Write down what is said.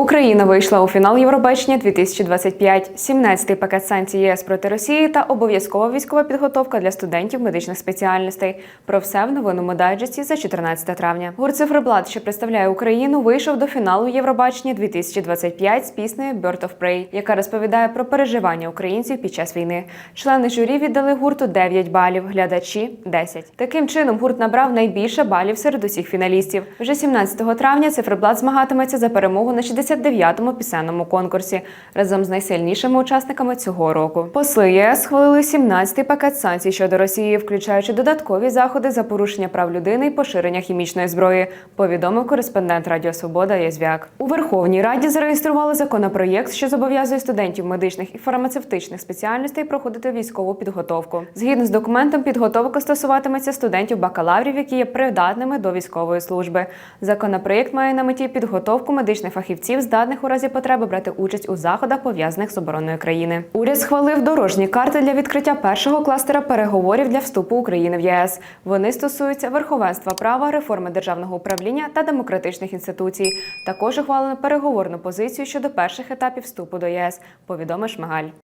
Україна вийшла у фінал Євробачення 2025, 17-й пакет санкцій ЄС проти Росії та обов'язкова військова підготовка для студентів медичних спеціальностей. Про все в новинному дайджесті за 14 травня. Гурт «Циферблат», що представляє Україну, вийшов до фіналу Євробачення 2025 з піснею «Bird of Prey», яка розповідає про переживання українців під час війни. Члени журі віддали гурту 9 балів, глядачі 10. Таким чином гурт набрав найбільше балів серед усіх фіналістів. Вже 17 травня циферблат змагатиметься за перемогу на 69-му пісенному конкурсі разом з найсильнішими учасниками цього року. Посли ЄС схвалили 17-й пакет санкцій щодо Росії, включаючи додаткові заходи за порушення прав людини і поширення хімічної зброї. Повідомив кореспондент Радіо Свобода Язвяк. У Верховній Раді зареєстрували законопроєкт, що зобов'язує студентів медичних і фармацевтичних спеціальностей проходити військову підготовку. Згідно з документом, підготовка стосуватиметься студентів бакалаврів, які є придатними до військової служби. Законопроєкт має на меті підготовку медичних фахівців, здатних у разі потреби брати участь у заходах, пов'язаних з обороною країни. Уряд схвалив дорожні карти для відкриття першого кластера переговорів для вступу України в ЄС. Вони стосуються верховенства права, реформи державного управління та демократичних інституцій. Також ухвалено переговорну позицію щодо перших етапів вступу до ЄС. Повідомив Шмигаль.